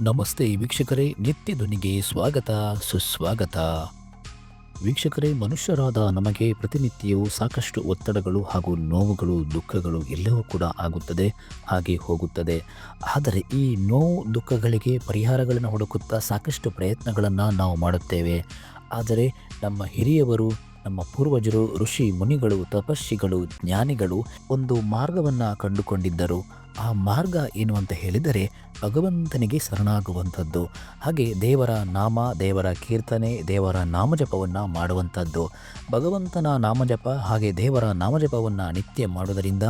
ನಮಸ್ತೆ ವೀಕ್ಷಕರೇ, ನಿತ್ಯ ಧ್ವನಿಗೆ ಸ್ವಾಗತ, ಸುಸ್ವಾಗತ. ವೀಕ್ಷಕರೇ, ಮನುಷ್ಯರಾದ ನಮಗೆ ಪ್ರತಿನಿತ್ಯವೂ ಸಾಕಷ್ಟು ಒತ್ತಡಗಳು ಹಾಗೂ ನೋವುಗಳು, ದುಃಖಗಳು ಎಲ್ಲವೂ ಕೂಡ ಆಗುತ್ತದೆ, ಹಾಗೆ ಹೋಗುತ್ತದೆ. ಆದರೆ ಈ ನೋವು, ದುಃಖಗಳಿಗೆ ಪರಿಹಾರಗಳನ್ನು ಹುಡುಕುತ್ತಾ ಸಾಕಷ್ಟು ಪ್ರಯತ್ನಗಳನ್ನು ನಾವು ಮಾಡುತ್ತೇವೆ. ಆದರೆ ನಮ್ಮ ಹಿರಿಯವರು, ನಮ್ಮ ಪೂರ್ವಜರು, ಋಷಿ ಮುನಿಗಳು ತಪಸ್ವಿಗಳು ಜ್ಞಾನಿಗಳು ಒಂದು ಮಾರ್ಗವನ್ನು ಕಂಡುಕೊಂಡಿದ್ದರು. ಆ ಮಾರ್ಗ ಏನು ಅಂತ ಹೇಳಿದರೆ ಭಗವಂತನಿಗೆ ಶರಣಾಗುವಂಥದ್ದು. ಹಾಗೆ ದೇವರ ನಾಮ, ದೇವರ ಕೀರ್ತನೆ, ದೇವರ ನಾಮಜಪವನ್ನು ಮಾಡುವಂಥದ್ದು. ಭಗವಂತನ ನಾಮಜಪ ಹಾಗೆ ದೇವರ ನಾಮಜಪವನ್ನು ನಿತ್ಯ ಮಾಡುವುದರಿಂದ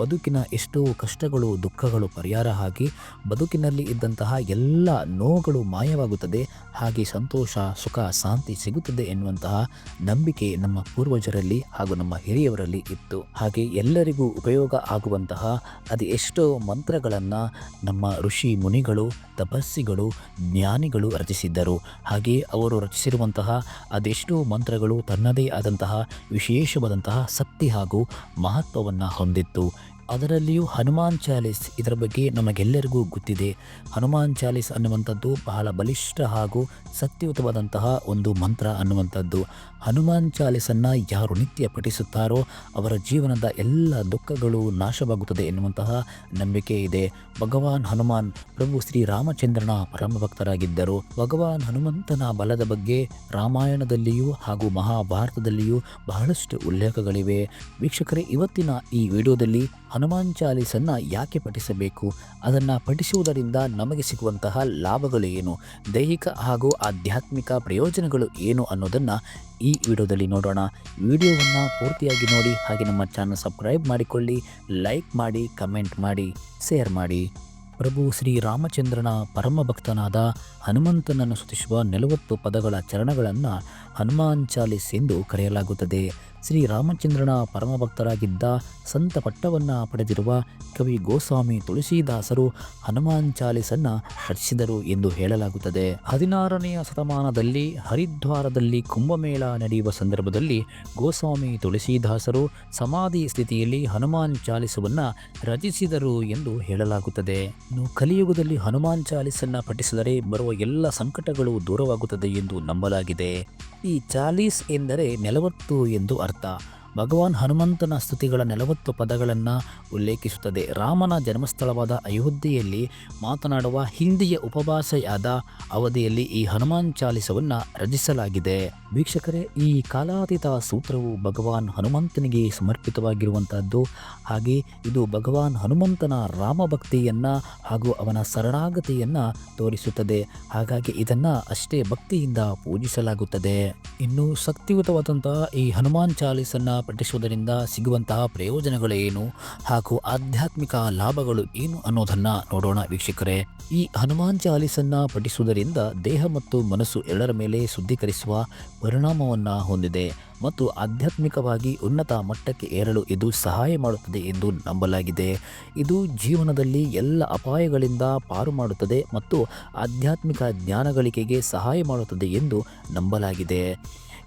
ಬದುಕಿನ ಎಷ್ಟೋ ಕಷ್ಟಗಳು, ದುಃಖಗಳು ಪರಿಹಾರ ಆಗಿ ಬದುಕಿನಲ್ಲಿ ಇದ್ದಂತಹ ಎಲ್ಲ ನೋವುಗಳು ಮಾಯವಾಗುತ್ತದೆ. ಹಾಗೆ ಸಂತೋಷ, ಸುಖ, ಶಾಂತಿ ಸಿಗುತ್ತದೆ ಎನ್ನುವಂತಹ ನಂಬಿಕೆ ನಮ್ಮ ಪೂರ್ವಜರಲ್ಲಿ ಹಾಗೂ ನಮ್ಮ ಹಿರಿಯವರಲ್ಲಿ ಇತ್ತು. ಹಾಗೆ ಎಲ್ಲರಿಗೂ ಉಪಯೋಗ ಆಗುವಂತಹ ಅದು ಎಷ್ಟೋ ಮಂತ್ರಗಳನ್ನು ನಮ್ಮ ಋಷಿ ಮುನಿಗಳು, ತಪಸ್ಸಿಗಳು, ಜ್ಞಾನಿಗಳು ರಚಿಸಿದ್ದರು. ಹಾಗೆ ಅವರು ರಚಿಸಿರುವಂತಹ ಅದೆಷ್ಟೋ ಮಂತ್ರಗಳು ತನ್ನದೇ ಆದಂತಹ ವಿಶೇಷವಾದಂತಹ ಶಕ್ತಿ ಹಾಗೂ ಮಹತ್ವವನ್ನು ಹೊಂದಿತ್ತು. ಅದರಲ್ಲಿಯೂ ಹನುಮಾನ್ ಚಾಲಿಸ್ ಇದರ ಬಗ್ಗೆ ನಮಗೆಲ್ಲರಿಗೂ ಗೊತ್ತಿದೆ. ಹನುಮಾನ್ ಚಾಲಿಸ್ ಅನ್ನುವಂಥದ್ದು ಬಹಳ ಬಲಿಷ್ಠ ಹಾಗೂ ಸತ್ಯಯುತವಾದಂತಹ ಒಂದು ಮಂತ್ರ ಅನ್ನುವಂಥದ್ದು. ಹನುಮಾನ್ ಚಾಲೀಸನ್ನು ಯಾರು ನಿತ್ಯ ಪಠಿಸುತ್ತಾರೋ ಅವರ ಜೀವನದ ಎಲ್ಲ ದುಃಖಗಳು ನಾಶವಾಗುತ್ತದೆ ಎನ್ನುವಂತಹ ನಂಬಿಕೆ ಇದೆ. ಭಗವಾನ್ ಹನುಮಾನ್ ಪ್ರಭು ಶ್ರೀರಾಮಚಂದ್ರನ ಪರಮ ಭಕ್ತರಾಗಿದ್ದರು ಭಗವಾನ್ ಹನುಮಂತನ ಬಲದ ಬಗ್ಗೆ ರಾಮಾಯಣದಲ್ಲಿಯೂ ಹಾಗೂ ಮಹಾಭಾರತದಲ್ಲಿಯೂ ಬಹಳಷ್ಟು ಉಲ್ಲೇಖಗಳಿವೆ. ವೀಕ್ಷಕರೇ, ಇವತ್ತಿನ ಈ ವಿಡಿಯೋದಲ್ಲಿ ಹನುಮಾನ್ ಚಾಲೀಸನ್ನು ಯಾಕೆ ಪಠಿಸಬೇಕು? ಅದನ್ನು ಪಠಿಸುವುದರಿಂದ ನಮಗೆ ಸಿಗುವಂತಹ ಲಾಭಗಳು ಏನು? ದೈಹಿಕ ಹಾಗೂ ಆಧ್ಯಾತ್ಮಿಕ ಪ್ರಯೋಜನಗಳು ಏನು ಅನ್ನೋದನ್ನು ಈ ವಿಡಿಯೋದಲ್ಲಿ ನೋಡೋಣ. ವಿಡಿಯೋವನ್ನು ಪೂರ್ತಿಯಾಗಿ ನೋಡಿ, ಹಾಗೆ ನಮ್ಮ ಚಾನಲ್ ಸಬ್ಸ್ಕ್ರೈಬ್ ಮಾಡಿಕೊಳ್ಳಿ, ಲೈಕ್ ಮಾಡಿ, ಕಮೆಂಟ್ ಮಾಡಿ, ಶೇರ್ ಮಾಡಿ. ಪ್ರಭು ಶ್ರೀರಾಮಚಂದ್ರನ ಪರಮ ಭಕ್ತನಾದ ಹನುಮಂತನನ್ನು ಸೃತಿಸುವ ನಲವತ್ತು ಪದಗಳ ಚರಣಗಳನ್ನು ಹನುಮಾನ್ ಚಾಲೀಸ್ ಎಂದು ಕರೆಯಲಾಗುತ್ತದೆ. ಶ್ರೀರಾಮಚಂದ್ರನ ಪರಮ ಭಕ್ತರಾಗಿದ್ದ ಸಂತ ಪಟ್ಟವನ್ನು ಪಡೆದಿರುವ ಕವಿ ಗೋಸ್ವಾಮಿ ತುಳಸಿದಾಸರು ಹನುಮಾನ್ ಚಾಲಿಸನ್ನು ರಚಿಸಿದರು ಎಂದು ಹೇಳಲಾಗುತ್ತದೆ. ಹದಿನಾರನೆಯ ಶತಮಾನದಲ್ಲಿ ಹರಿದ್ವಾರದಲ್ಲಿ ಕುಂಭಮೇಳ ನಡೆಯುವ ಸಂದರ್ಭದಲ್ಲಿ ಗೋಸ್ವಾಮಿ ತುಳಸಿದಾಸರು ಸಮಾಧಿ ಸ್ಥಿತಿಯಲ್ಲಿ ಹನುಮಾನ್ ಚಾಲಿಸವನ್ನು ರಚಿಸಿದರು ಎಂದು ಹೇಳಲಾಗುತ್ತದೆ. ಇನ್ನು ಕಲಿಯುಗದಲ್ಲಿ ಹನುಮಾನ್ ಚಾಲಿಸನ್ನು ಪಠಿಸಿದರೆ ಬರುವ ಎಲ್ಲ ಸಂಕಟಗಳು ದೂರವಾಗುತ್ತದೆ ಎಂದು ನಂಬಲಾಗಿದೆ. ಈ ಚಾಲೀಸ್ ಎಂದರೆ ನೆಲವತ್ತು ಎಂದು ಅರ್ಥ 같다. ಭಗವಾನ್ ಹನುಮಂತನ ಸ್ತುತಿಗಳ ನೆಲವತ್ತು ಪದಗಳನ್ನು ಉಲ್ಲೇಖಿಸುತ್ತದೆ. ರಾಮನ ಜನ್ಮಸ್ಥಳವಾದ ಅಯೋಧ್ಯೆಯಲ್ಲಿ ಮಾತನಾಡುವ ಹಿಂದಿಯ ಉಪಭಾಷೆಯಾದ ಅವಧಿಯಲ್ಲಿ ಈ ಹನುಮಾನ್ ಚಾಲಿಸವನ್ನು ರಚಿಸಲಾಗಿದೆ. ವೀಕ್ಷಕರೇ, ಈ ಕಾಲಾತೀತ ಸೂತ್ರವು ಭಗವಾನ್ ಹನುಮಂತನಿಗೆ ಸಮರ್ಪಿತವಾಗಿರುವಂತಹದ್ದು. ಹಾಗೆ ಇದು ಭಗವಾನ್ ಹನುಮಂತನ ರಾಮಭಕ್ತಿಯನ್ನು ಹಾಗೂ ಅವನ ಶರಣಾಗತಿಯನ್ನು ತೋರಿಸುತ್ತದೆ. ಹಾಗಾಗಿ ಇದನ್ನು ಅಷ್ಟೇ ಭಕ್ತಿಯಿಂದ ಪೂಜಿಸಲಾಗುತ್ತದೆ. ಇನ್ನು ಶಕ್ತಿಯುತವಾದಂತಹ ಈ ಹನುಮಾನ್ ಚಾಲೀಸನ್ನು ಪಠಿಸುವುದರಿಂದ ಸಿಗುವಂತಹ ಪ್ರಯೋಜನಗಳೇನು ಹಾಗೂ ಆಧ್ಯಾತ್ಮಿಕ ಲಾಭಗಳು ಏನು ಅನ್ನೋದನ್ನು ನೋಡೋಣ ವೀಕ್ಷಕರೇ. ಈ ಹನುಮಾನ್ ಚಾಲೀಸನ್ನು ಪಠಿಸುವುದರಿಂದ ದೇಹ ಮತ್ತು ಮನಸ್ಸು ಎರಡರ ಮೇಲೆ ಶುದ್ಧೀಕರಿಸುವ ಪರಿಣಾಮವನ್ನು ಹೊಂದಿದೆ ಮತ್ತು ಆಧ್ಯಾತ್ಮಿಕವಾಗಿ ಉನ್ನತ ಮಟ್ಟಕ್ಕೆ ಏರಲು ಇದು ಸಹಾಯ ಮಾಡುತ್ತದೆ ಎಂದು ನಂಬಲಾಗಿದೆ. ಇದು ಜೀವನದಲ್ಲಿ ಎಲ್ಲ ಅಪಾಯಗಳಿಂದ ಪಾರು ಮಾಡುತ್ತದೆ ಮತ್ತು ಆಧ್ಯಾತ್ಮಿಕ ಜ್ಞಾನಗಳಿಕೆಗೆ ಸಹಾಯ ಮಾಡುತ್ತದೆ ಎಂದು ನಂಬಲಾಗಿದೆ.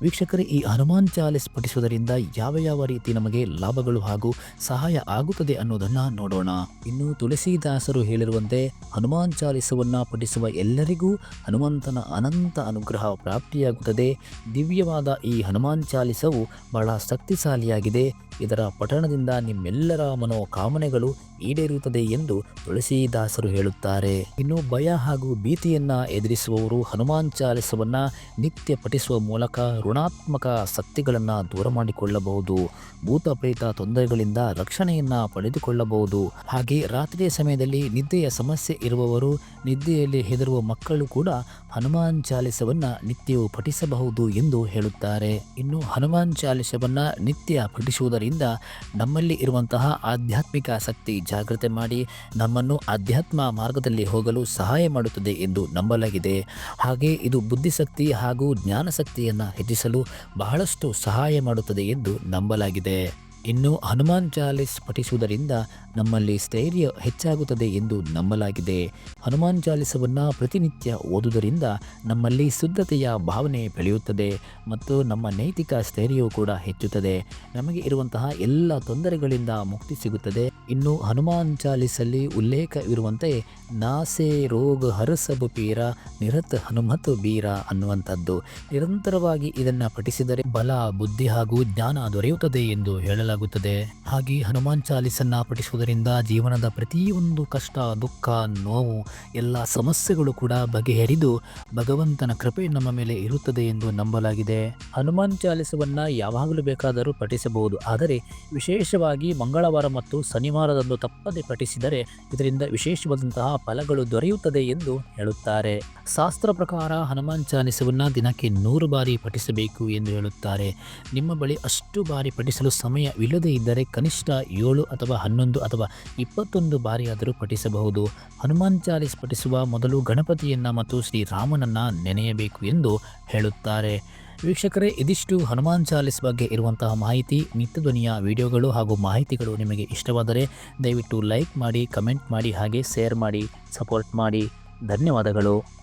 ವೀಕ್ಷಕರೇ, ಈ ಹನುಮಾನ್ ಚಾಲಿಸ್ ಪಠಿಸುವುದರಿಂದ ಯಾವ ಯಾವ ರೀತಿ ನಮಗೆ ಲಾಭಗಳು ಹಾಗೂ ಸಹಾಯ ಆಗುತ್ತದೆ ಅನ್ನೋದನ್ನ ನೋಡೋಣ. ಇನ್ನು ತುಳಸಿದಾಸರು ಹೇಳಿರುವಂತೆ, ಹನುಮಾನ್ ಚಾಲಿಸವನ್ನು ಪಠಿಸುವ ಎಲ್ಲರಿಗೂ ಹನುಮಂತನ ಅನಂತ ಅನುಗ್ರಹ ಪ್ರಾಪ್ತಿಯಾಗುತ್ತದೆ. ದಿವ್ಯವಾದ ಈ ಹನುಮಾನ್ ಚಾಲಿಸವು ಬಹಳ ಶಕ್ತಿಶಾಲಿಯಾಗಿದೆ. ಇದರ ಪಠಣದಿಂದ ನಿಮ್ಮೆಲ್ಲರ ಮನೋಕಾಮನೆಗಳು ಈಡೇರುತ್ತದೆ ಎಂದು ತುಳಸಿದಾಸರು ಹೇಳುತ್ತಾರೆ. ಇನ್ನು ಭಯ ಹಾಗೂ ಭೀತಿಯನ್ನ ಎದುರಿಸುವವರು ಹನುಮಾನ್ ಚಾಲಿಸವನ್ನ ನಿತ್ಯ ಪಠಿಸುವ ಮೂಲಕ ಋಣಾತ್ಮಕ ಶಕ್ತಿಗಳನ್ನು ದೂರ ಮಾಡಿಕೊಳ್ಳಬಹುದು. ಭೂತ ಪ್ರೇತ ತೊಂದರೆಗಳಿಂದ ರಕ್ಷಣೆಯನ್ನು ಪಡೆದುಕೊಳ್ಳಬಹುದು. ಹಾಗೆ ರಾತ್ರಿಯ ಸಮಯದಲ್ಲಿ ನಿದ್ದೆಯ ಸಮಸ್ಯೆ ಇರುವವರು ನಿದ್ದೆಯಲ್ಲಿ ಹೆದರುವ ಮಕ್ಕಳು ಕೂಡ ಹನುಮಾನ್ ಚಾಲಿಸವನ್ನು ನಿತ್ಯವೂ ಪಠಿಸಬಹುದು ಎಂದು ಹೇಳುತ್ತಾರೆ. ಇನ್ನು ಹನುಮಾನ್ ಚಾಲಿಸವನ್ನ ನಿತ್ಯ ಪಠಿಸುವುದರಿಂದ ನಮ್ಮಲ್ಲಿ ಇರುವಂತಹ ಆಧ್ಯಾತ್ಮಿಕ ಶಕ್ತಿ ಜಾಗೃತೆ ಮಾಡಿ ನಮ್ಮನ್ನು ಆಧ್ಯಾತ್ಮ ಮಾರ್ಗದಲ್ಲಿ ಹೋಗಲು ಸಹಾಯ ಮಾಡುತ್ತದೆ ಎಂದು ನಂಬಲಾಗಿದೆ. ಹಾಗೆ ಇದು ಬುದ್ಧಿಶಕ್ತಿ ಹಾಗೂ ಜ್ಞಾನಶಕ್ತಿಯನ್ನು ಹೆಚ್ಚಿಸಲು ಬಹಳಷ್ಟು ಸಹಾಯ ಮಾಡುತ್ತದೆ ಎಂದು ನಂಬಲಾಗಿದೆ. ಇನ್ನು ಹನುಮಾನ್ ಚಾಲಿಸ್ ಪಠಿಸುವುದರಿಂದ ನಮ್ಮಲ್ಲಿ ಸ್ಥೈರ್ಯ ಹೆಚ್ಚಾಗುತ್ತದೆ ಎಂದು ನಂಬಲಾಗಿದೆ. ಹನುಮಾನ್ ಚಾಲಿಸವನ್ನು ಪ್ರತಿನಿತ್ಯ ಓದುವುದರಿಂದ ನಮ್ಮಲ್ಲಿ ಶುದ್ಧತೆಯ ಭಾವನೆ ಬೆಳೆಯುತ್ತದೆ ಮತ್ತು ನಮ್ಮ ನೈತಿಕ ಸ್ಥೈರ್ಯವು ಕೂಡ ಹೆಚ್ಚುತ್ತದೆ. ನಮಗೆ ಇರುವಂತಹ ಎಲ್ಲ ತೊಂದರೆಗಳಿಂದ ಮುಕ್ತಿ ಸಿಗುತ್ತದೆ. ಇನ್ನು ಹನುಮಾನ್ ಚಾಲಿಸಲ್ಲಿ ಉಲ್ಲೇಖವಿರುವಂತೆ ನಾಸೆ ರೋಗ ಹರಸಬು ಪೀರ, ನಿರತ್ ಹನುಮತ್ ಬೀರ ಅನ್ನುವಂಥದ್ದು. ನಿರಂತರವಾಗಿ ಇದನ್ನು ಪಠಿಸಿದರೆ ಬಲ, ಬುದ್ಧಿ ಹಾಗೂ ಜ್ಞಾನ ದೊರೆಯುತ್ತದೆ ಎಂದು ಹೇಳಲಾಗುತ್ತದೆ. ಹಾಗೆ ಹನುಮಾನ್ ಚಾಲಿಸನ್ನ ಪಠಿಸುವುದರಿಂದ ಜೀವನದ ಪ್ರತಿಯೊಂದು ಕಷ್ಟ, ದುಃಖ, ನೋವು, ಎಲ್ಲ ಸಮಸ್ಯೆಗಳು ಕೂಡ ಬಗೆಹರಿದು ಭಗವಂತನ ಕೃಪೆ ನಮ್ಮ ಮೇಲೆ ಇರುತ್ತದೆ ಎಂದು ನಂಬಲಾಗಿದೆ. ಹನುಮಾನ್ ಚಾಲಿಸವನ್ನು ಯಾವಾಗಲೂ ಬೇಕಾದರೂ ಪಠಿಸಬಹುದು. ಆದರೆ ವಿಶೇಷವಾಗಿ ಮಂಗಳವಾರ ಮತ್ತು ಶನಿವಾರದಂದು ತಪ್ಪದೆ ಪಠಿಸಿದರೆ ಇದರಿಂದ ವಿಶೇಷವಾದಂತಹ ಫಲಗಳು ದೊರೆಯುತ್ತದೆ ಎಂದು ಹೇಳುತ್ತಾರೆ. ಶಾಸ್ತ್ರ ಪ್ರಕಾರ ಹನುಮಾನ್ ಚಾಲಿಸವನ್ನು ದಿನಕ್ಕೆ ನೂರು ಬಾರಿ ಪಠಿಸಬೇಕು ಎಂದು ಹೇಳುತ್ತಾರೆ. ನಿಮ್ಮ ಬಳಿ ಅಷ್ಟು ಬಾರಿ ಪಠಿಸಲು ಸಮಯವಿಲ್ಲದೇ ಇದ್ದರೆ ಕನಿಷ್ಠ ಏಳು ಅಥವಾ ಹನ್ನೊಂದು ಅಥವಾ ಇಪ್ಪತ್ತೊಂದು ಬಾರಿಯಾದರೂ ಪಠಿಸಬಹುದು. ಹನುಮಾನ್ ಚಾಲಿಸ್ ಪಠಿಸುವ ಮೊದಲು ಗಣಪತಿಯನ್ನ ಮತ್ತು ಶ್ರೀರಾಮನನ್ನು ನೆನೆಯಬೇಕು ಎಂದು ಹೇಳುತ್ತಾರೆ. ವೀಕ್ಷಕರೇ, ಇದಿಷ್ಟು ಹನುಮಾನ್ ಚಾಲಿಸ್ ಬಗ್ಗೆ ಇರುವಂತಹ ಮಾಹಿತಿ, ನಿತ್ಯ ಧ್ವನಿಯ ವಿಡಿಯೋಗಳು ಹಾಗೂ ಮಾಹಿತಿಗಳು ನಿಮಗೆ ಇಷ್ಟವಾದರೆ ದಯವಿಟ್ಟು ಲೈಕ್ ಮಾಡಿ, ಕಮೆಂಟ್ ಮಾಡಿ, ಹಾಗೆ ಶೇರ್ ಮಾಡಿ, ಸಪೋರ್ಟ್ ಮಾಡಿ. ಧನ್ಯವಾದಗಳು.